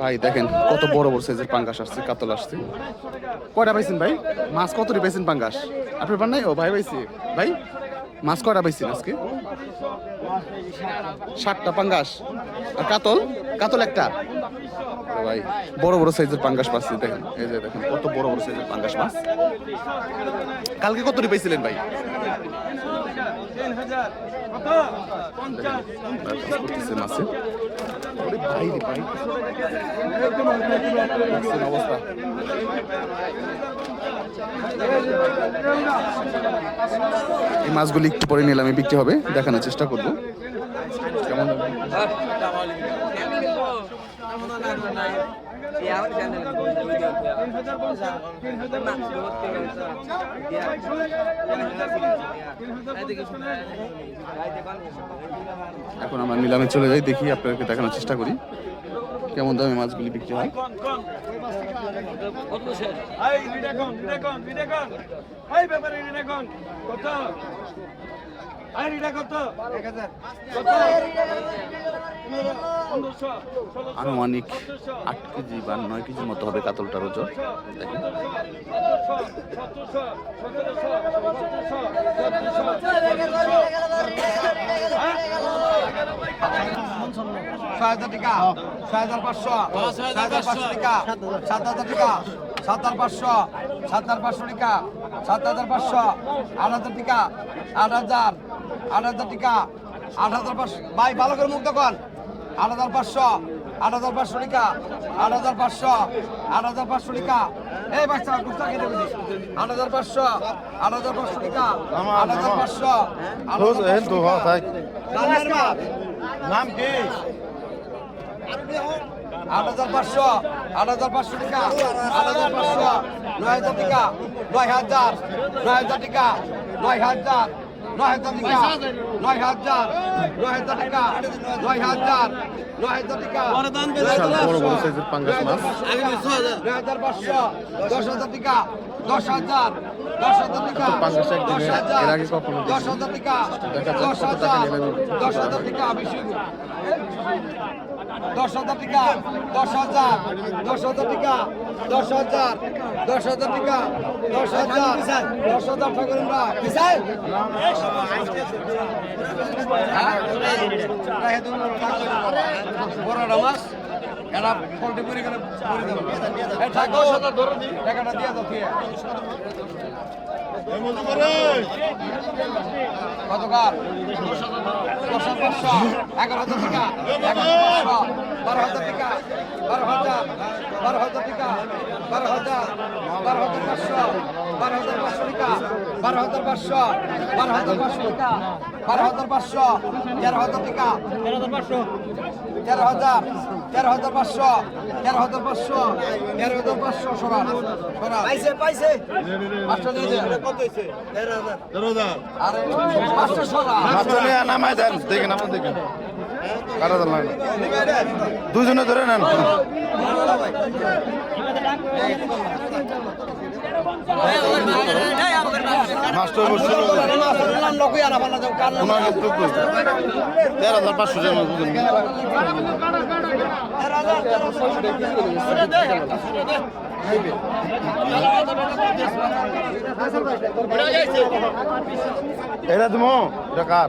ভাই, দেখেন কত বড় বড় সাইজের পাঙ্গাস আসছে, কাতল আসছে। কয়টা পাইছেন ভাই? মাছ কতটি পাইছেন পাঙ্গাস? আপনার পান নাই? ও, ভাই পাইছি। ভাই, মাছ কয়টা পাইছেন আজকে? ষাটটা পাঙ্গাস। আর কাতল? কাতল একটা। ভাই, বড় বড় সাইজের পাঙ্গাস পাচ্ছি, দেখেন। এই যে দেখেন, কত বড় বড় সাইজের পাঙ্গাস মাছ। কালকে কতটি পাইছিলেন ভাই করতেছে মাছে ওরে ভাই রে ভাই দেখছেন অবস্থা এই মাছগুলি একটু পরে নিলামে বিক্রি হবে দেখানোর চেষ্টা করব। কেমন? এখন আমরা নিলামে চলে যাই দেখি আপনাদেরকে দেখানোর চেষ্টা করি। কেমন দামে মাছগুলি বিক্রি হয়? কত এই রিডা কত 1000 কত 1500 1600 আনুমানিক আট কেজি বা নয় কেজির মতো হবে কাতলটার ওজন দেখেন ছয় হাজার টাকা ছয় হাজার পাঁচশো ছয় হাজার পাঁচশো টাকা সাত হাজার টাকা সাত হাজার পাঁচশো সাত হাজার পাঁচশো টাকা সাত হাজার পাঁচশো আট হাজার টাকা আট হাজার আট হাজার টাকা আট হাজার পাঁচশো ভাই ভালো করে মুখ দোকান আট হাজার পাঁচশো আট হাজার পাঁচশো টাকা আট হাজার পাঁচশো আট হাজার পাঁচশো টাকা এই বাচ্চা গুস্তা কেটে দিবি আট হাজার পাঁচশো আট হাজার পাঁচশো টাকা আট হাজার পাঁচশো নাম কি আট হাজার পাঁচশো আট হাজার পাঁচশো টাকা আট হাজার পাঁচশো নয় হাজার টাকা নয় হাজার নয় হাজার টাকা নয় হাজার নয় টাকা নয় হাজার নয় টাকা নয় হাজার নয় বিশাল বড় বড় সাইজের পাঙ্গাস মাছ নয় হাজার পাঁচশো দশ হাজার টাকা দশ হাজার দশ হাজার টাকা দশ হাজার দশ হাজার টাকা দশ হাজার দশ হাজার টাকা বেশি দশ হাজার টাকা দশ হাজার দশ হাজার টাকা দশ হাজার দশ হাজার টাকা দশ হাজার দশ হাজার ঠাকুর বড় মাছ এরা পোল্ট্রি করে ঠাকুর টাকাটা দিয়ে দাও কার দশ পাঁচশো এগারো হাজার টাকা বারো হাজার টাকা, বারো হাজার বারো হাজার টাকা, বারো হাজার বারো হাজার পাঁচশো, বারো হাজার পাঁচশো টাকা। বারো হাজার পাঁচশো বারো হাজার পাঁচশো বারো হাজার পাঁচশো তেরো হাজার টাকা। তেরো হাজার পাঁচশো। তেরো হাজার তেরো হাজার পাঁচশো তেরো হাজার পাঁচশো তেরো হাজার পাঁচশো সরান সরান। পাইছে পাইছে। পাঁচশো দে কত হয়েছে? তেরো হাজার আরে পাঁচশো সরান। মাছটা নিয়ে নামাই দেন দেখেন আপনার দেখেন কাটা দেন। দুজনে ধরে নেন। মাছটা বসে তোমার কিন্তু তেরো হাজার পাঁচশো টাকা এটা তুমি এটা কার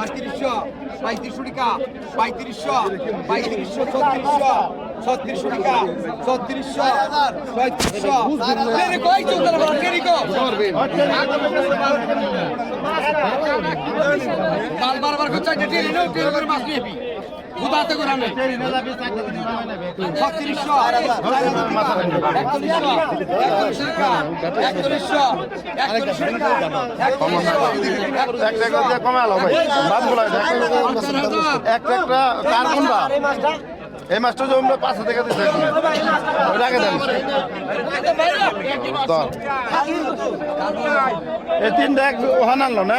পঁয়ত্রিশশো পঁয়ত্রিশশো টাকা, পঁয়ত্রিশশো পঁয়ত্রিশশো, ছত্রিশশো ছত্রিশশো টাকা, ছত্রিশশো পঁয়ত্রিশশো মাল বারবার করছে টেরি নেও টেরি করে মাছ নিয়ে উদাতে করে আমি ছত্রিশশো কার এই মাছটা যে আমরা পাঁচশো টাকা দিচ্ছে ওটা দেন এই তিনটা এক ওখানে আনলো না?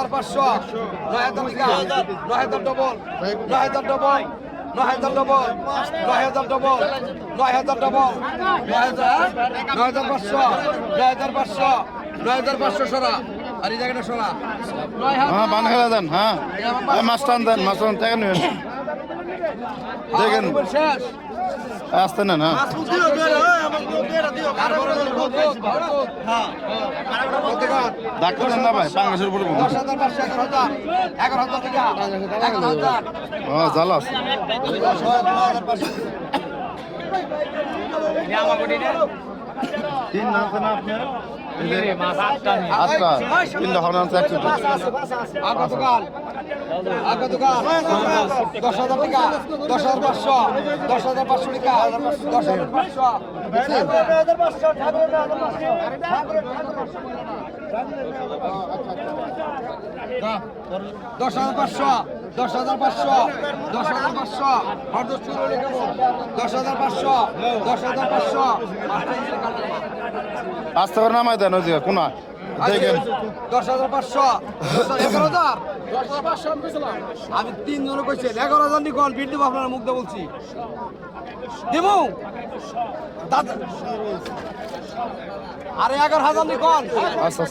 পাঁচশো। নয় হাজার টাকা। নয় হাজার ডবল নয় হাজার ডবল নয় হাজার ডবল নয় হাজার ডবল নয় হাজার ডবল নয় হাজার নয় হাজার পাঁচশো। নয় হাজার পাঁচশো। নয় হাজার পাঁচশো সরা। আর এই জায়গাটা সরা। হ্যাঁ বান খেলা দেন হ্যাঁ। এই মাছটা দেন টাকা নেবেন। দেখেন আসতে নেন হ্যাঁ ডাক্তার দেন না ভাই পাঙ্গাসের উপরে হ্যাঁ জালাস পাঁচশো তিন না আছে না আপনার? তিনটা হনে আছে একশো আগো দোকান আগো দোকান দশ হাজার টাকা দশ হাজার পাঁচশো দশ হাজার পাঁচশো টাকা। দশ হাজার পাঁচশো দশ হাজার পাঁচশো। দশ হাজার পাঁচশো দশ হাজার পাঁচশো চুরো দশ হাজার পাঁচশো দশ হাজার পাঁচশো। আস্তে করে নামাই দেন ওই জায়গা কোনা দেখেন। দশ হাজার পাঁচশো। এগারো হাজার? আমি কইছি এগারো হাজার নি কোন বিল দেবো আপনারা মুগ্ধ বলছি। দেব? আরে এগারো হাজার নি কোন আস্তে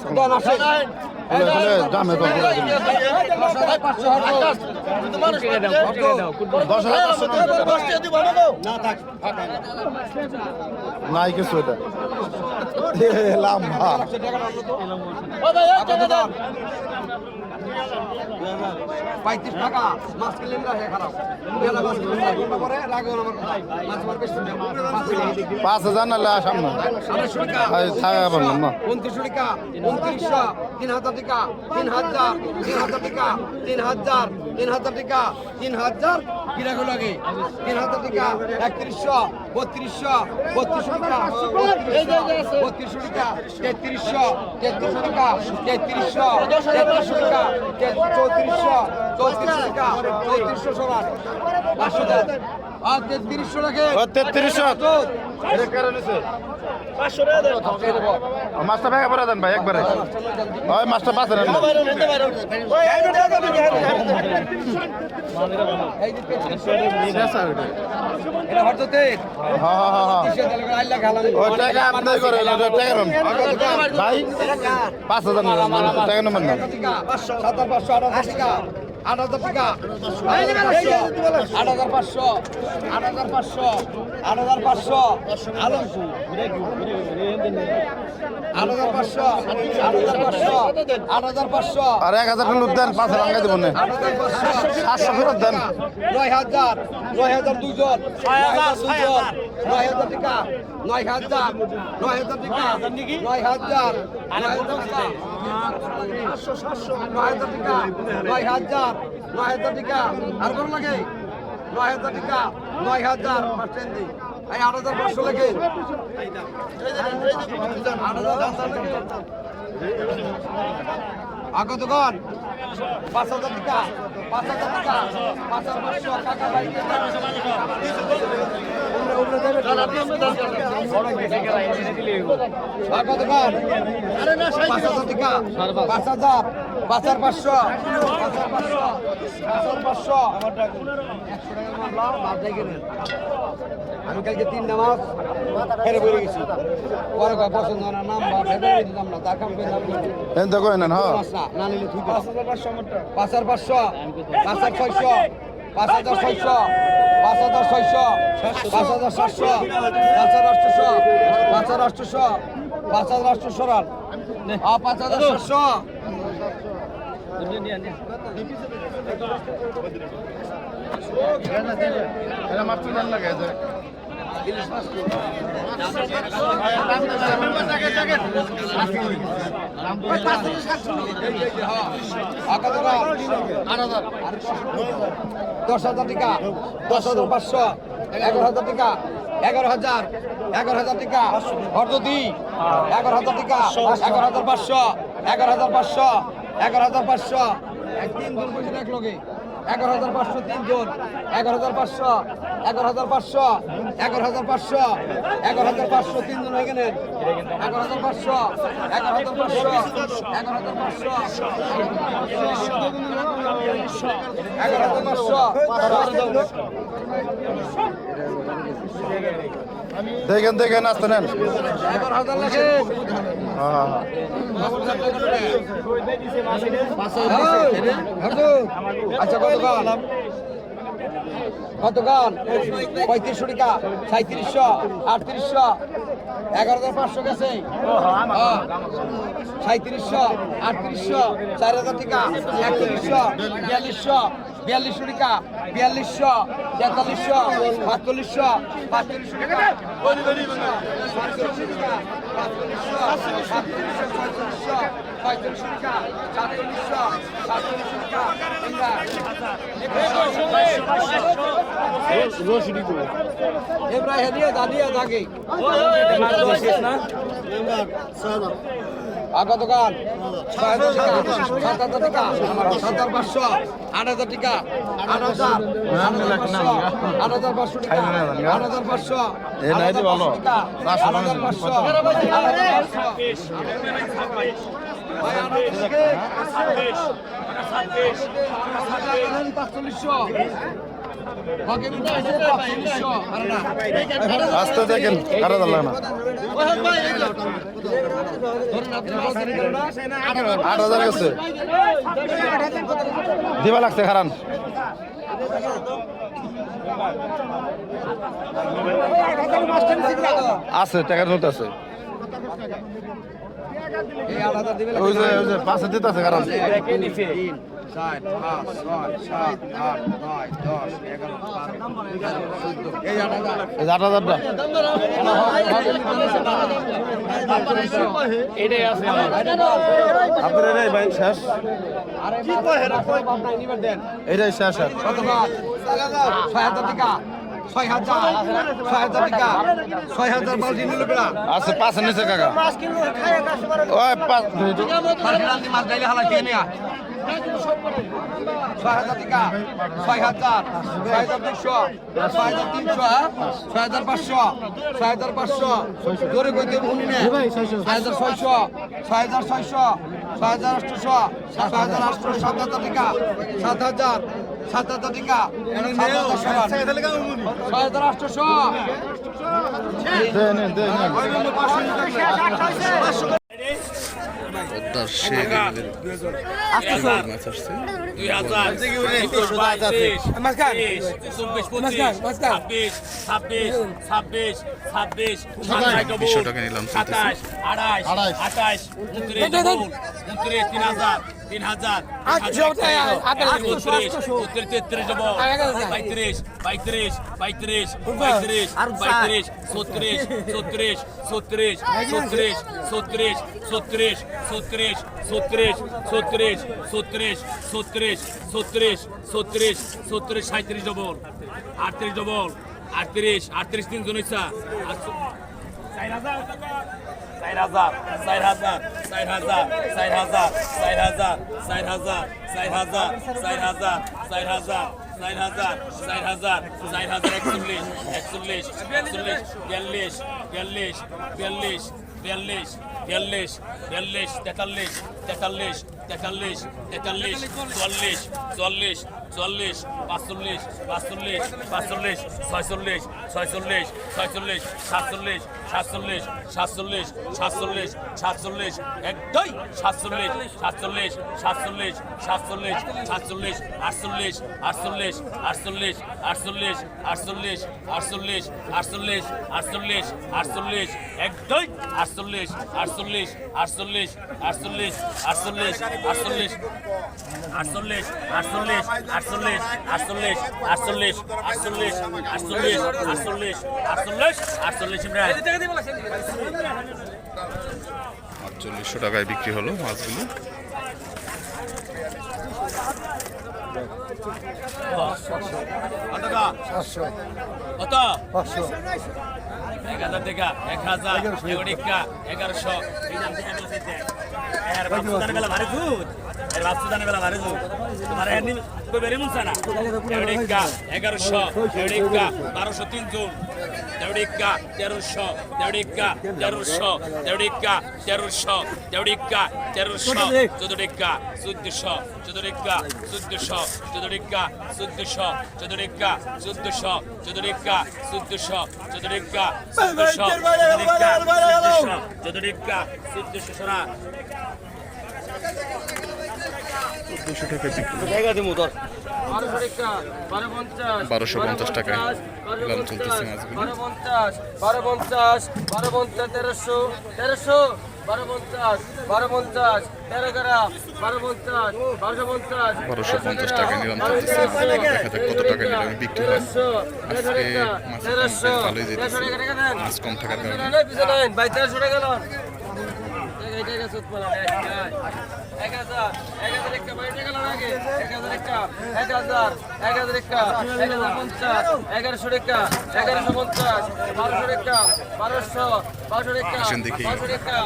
দামে পাঁচশো নাই কিছু এটা লাম্বা পঁয়ত্রিশ টাকা মাছ কিনলে রাখে খারাপ। পাঁচ হাজার না সামনে। থাকা পারলাম না উনত্রিশশো টাকা উনত্রিশশো তিন হাজার টাকা তিন হাজার তিন হাজার টাকা তিন হাজার তিন হাজার টাকা তিন হাজার কি রাখো লাগে? তিন হাজার টাকা একত্রিশশো বত্রিশশো বত্রিশশো টাকা বত্রিশশো টাকা তেত্রিশশো তেত্রিশশো টাকা তেত্রিশশো তেত্রিশশো টাকা চৌত্রিশশো চৌত্রিশশো টাকা চৌত্রিশশো সমান পাঁচশো দেন আর তেত্রিশশো ও তেত্রিশশো। এটা কারণ হইছে। মাছটা ভেঙে পড়ে দেন ভাই, একবারে। ওই মাছটা না। তেল হ্যাঁ হ্যাঁ হ্যাঁ নেন। ভাই, পাঁচ হাজার নেন টাকা নেবেন না। আট হাজার টাকা আট হাজার পাঁচশো, আট হাজার পাঁচশো, আট হাজার পাঁচশো। আট হাজার পাঁচশো। পাঁচশো। আর এক হাজার টাকা দেন পাঁচ হাজার টাকা দেবেন সাতশো ফেরত দেন। নয় হাজার। নয় হাজার দুজন নয় হাজার দুজন নয় হাজার টাকা। নয় হাজার। নয় হাজার টাকা। নয় হাজার। নয় হাজার নয় হাজার টাকা। নয় হাজার। নয় হাজার টাকা। আর কোন লাগে? নয় হাজার টাকা, নয় হাজার পার্সেন্ট এই আট হাজার পাঁচশো লেগে আট হাজার পাঁচশো লাগে। আগো দোকান পাঁচ হাজার টাকা, পাঁচ হাজার টাকা, পাঁচ হাজার পাঁচশো, টাকা আমি কালকে তিন নামাজ ফেরে বেড়ে গেছি পরে পছন্দ না নাম বা ফেরে দিতাম না তার কাম করে নাম করব এন তো কই নেন হ্যাঁ পাঁচ না, নিলে পাঁচশো পাঁচ হাজার পাঁচশো। পাঁচ হাজার ছয়শো পাঁচ হাজার ছয়শো, পাঁচ হাজার ছয়শো, পাঁচ হাজার সাতশো, পাঁচ হাজার আটশোশো পাঁচ হাজার আটশোশো পাঁচ হাজার আটশোশো রান। আ পাঁচ হাজার সাতশো। দশ হাজার টাকা, দশ হাজার পাঁচশো, এগারো হাজার টাকা, এগারো হাজার এগারো হাজার টাকা অর্ধদি এগারো হাজার টাকা, এগারো হাজার পাঁচশো, এগারো হাজার পাঁচশো, এগারো হাজার পাঁচশো। একদিন দুর্গ এক লগে এগারো হাজার পাঁচশো তিনজন এগারো হাজার পাঁচশো এগারো হাজার পাঁচশো এগারো হাজার পাঁচশো এগারো হাজার পাঁচশো তিনজন হয়ে গেলেন এগারো হাজার পাঁচশো এগারো হাজার পাঁচশো এগারো হাজার পাঁচশো এগারো হাজার পাঁচশো দেখেন দেখেন, আসতে নেন। আচ্ছা কত গান পঁয়ত্রিশশো টাকা সাঁত্রিশশো আটত্রিশশো এগারো হাজার পাঁচশো গেছে সাঁত্রিশশো আটত্রিশশো, চার হাজার টাকা একত্রিশশো, বিয়াল্লিশশো বিয়াল্লিশশো টাকা বিয়াল্লিশশো তেতাল্লিশশো সাতচল্লিশশো পঁয়তাল্লিশশো ছয়চল্লিশশো টাকা সাতচল্লিশশো সাতচল্লিশশো টাকা। এব্রাহিম হেদিয়ে দাদিয়ে থাকে আগা দোকান ছয় হাজার টাকা সাত হাজার টাকা সাত হাজার পাঁচশো আট হাজার টাকা আট হাজার আট হাজার পাঁচশো আট হাজার পাঁচশো টাকা আট হাজার পাঁচশো ভালো। আট হাজার পাঁচশো আট হাজার পাঁচশো পাঁচচল্লিশশো আসতে দেখেন আরে না? আট হাজার গেছে। দিবা লাগছে, খারান। আছে, টাকার নোট আছে। ওই যে ওই যে পাঁচে দিতে আছে কারণ চার পাঁচ ছয় সাত আট নয় দশ এগারো এই আট হাজার আট হাজারটা আপনার এটাই ভাই শেষ এটাই ছয় হাজার ছয় হাজার টাকা ছয় হাজার বালতি নিল বেড়া আছে পাঁচের নিচে কাকা ওই পাঁচ মাছ ডাইলে হালা খেয়ে নেয়া ছয় হাজার টাকা ছয় হাজার ছয় হাজার দুশো ছয় হাজার তিনশো ছয় হাজার পাঁচশো ছয় হাজার পাঁচশো জোরে কইতে ভুলি নে ছয় হাজার ছয়শো ছয় হাজার ছয়শো ছয় হাজার আটশোশো ছয় হাজার আটশো সাত হাজার টাকা সাত হাজার সাতাত্তর টাকা ছয় হাজার আটশোশো পদ্মার সে মাছ তিন হাজার। তিন হাজার তেত্রিশ ডবল পঁয়ত্রিশ পঁয়ত্রিশ পঁয়ত্রিশ পঁয়ত্রিশ পঁয়ত্রিশ ছত্রিশ ছত্রিশ ছত্রিশ ছত্রিশ ছত্রিশ ছত্রিশ ছত্রিশ ছত্রিশ ছত্রিশ ছত্রিশ ছত্রিশ ছত্রিশ ছত্রিশ ছত্রিশ সাঁত্রিশ ডবল আটত্রিশ ডবল আটত্রিশ আটত্রিশ তিনজন ইচ্ছা চার হাজার চার হাজার চার হাজার চার হাজার চার হাজার চার হাজার চার হাজার চার হাজার চার হাজার চার হাজার চার হাজার চার হাজার চার হাজার একচল্লিশ একচল্লিশ একচল্লিশ বিয়াল্লিশ বিয়াল্লিশ বিয়াল্লিশ বিয়াল্লিশ বিয়াল্লিশ বিয়াল্লিশ তেতাল্লিশ তেতাল্লিশ তেতাল্লিশ তেতাল্লিশ চুয়াল্লিশ চুয়াল্লিশ চুয়াল্লিশ পাঁচচল্লিশ পাঁচচল্লিশ পাঁচচল্লিশ ছয়চল্লিশ ছয়চল্লিশ ছয়চল্লিশ সাতচল্লিশ সাতচল্লিশ সাতচল্লিশ সাতচল্লিশ সাতচল্লিশ এক দুই সাতচল্লিশ সাতচল্লিশ সাতচল্লিশ সাতচল্লিশ সাতচল্লিশ আটচল্লিশ আটচল্লিশ আটচল্লিশ আটচল্লিশ আটচল্লিশ আটচল্লিশ আটচল্লিশ আটচল্লিশ আটচল্লিশ এক দুই আটচল্লিশ আটচল্লিশ আটচল্লিশ আটচল্লিশ আটচল্লিশ আটচল্লিশ আটচল্লিশ আটচল্লিশ আটচল্লিশ আটচল্লিশ আটচল্লিশ আটচল্লিশ আটচল্লিশ আটচল্লিশ আটচল্লিশ আটচল্লিশ আটচল্লিশ আটচল্লিশশো টাকায় বিক্রি হলো মাছগুলো। কত? এক হাজার টাকা এক হাজার এগারো এগারোশো। ভারী দুধ এগারোশো এগারো টাকা বারোশো তিন জন দেড়িকা তেরোশো দেড়িকা তেরোশো দেড়িকা তেরোশো দেড়িকা তেরোশো চোদ্দিকা চোদ্দশো চোদ্দিকা চোদ্দশো চোদ্দিকা চোদ্দশো চোদ্দিকা চোদ্দশো চোদ্দিকা চোদ্দশো চোদ্দিকা চোদ্দশো চোদ্দিকা চোদ্দশো চোদ্দিকা চোদ্দশো দুশো তোর বারোশো পঞ্চাশ টাকায় দাম চলতেছে মাছগুলো বারো পঞ্চাশ বারো পঞ্চাশ তেরোশো তেরোশো বারো পঞ্চাশ বারো পঞ্চাশ তেরো গ্রাম বারো পঞ্চাশ বারোশো পঞ্চাশ বারোশো পঞ্চাশ টাকায় নিলাম চলতেছে দেখা যাক কত টাকা নিলামে বিক্রি হয় আজকে মাছের ভালোই যেতেছে মাছ কম থাকার কারণে তেরোশো টাকা এক হাজার এক হাজার একটা টাকা আগে এক হাজার একটা এক হাজার এক হাজার একটা এক হাজার পঞ্চাশ এগারোশো টাকা এগারোশো পঞ্চাশ বারোশো টাকা টাকা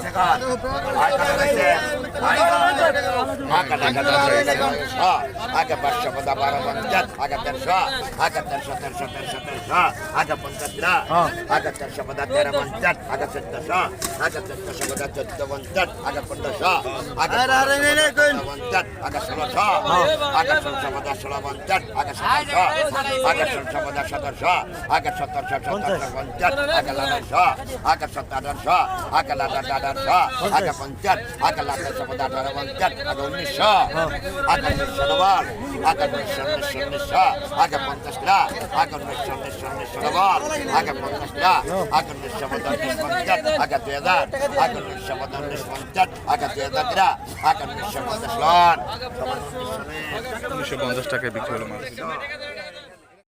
টাকা আকা পাঁচশো পদা বারো পঞ্চাশ আকা তেরোশো আকা তেরোশো তেরোশো তেরোশো তেরোশো আকা পঞ্চাশ আকা তেরোশো পদা তেরো পঞ্চাশ আগা চোদ্দশ আগা চোদ্দশ গোটা চোদ্দ পঞ্চাশ আগা পঞ্চাশ আগা পঞ্চাশ আগা ষোলশ আগা ষোলশ গোটা ষোলো পঞ্চাশ আগা সতেরশ আগা ষোলশ গোটা সতেরশ আগা সতেরশ সতেরশ পঞ্চাশ আগা লাদারশ আগা সতাদর্শ আগা লাদার দাদারশ আগা পঞ্চাশ আগা লাদারশ গোটা আঠারো পঞ্চাশ আগা উনিশশ আগা উনিশশ নবার আগা উনিশশ উনিশশ উনিশশ আগা পঞ্চাশটা আগা উনিশশ উনিশশ উনিশশ পঞ্চাশ আকা দুই হাজার আকা উনিশশো উনিশ পঞ্চাশ আকা দুই হাজার দিরা আকা উনিশশো পঞ্চাশ লন উনিশশো পঞ্চাশ টাকায় বিক্রি হলো মাছগুলো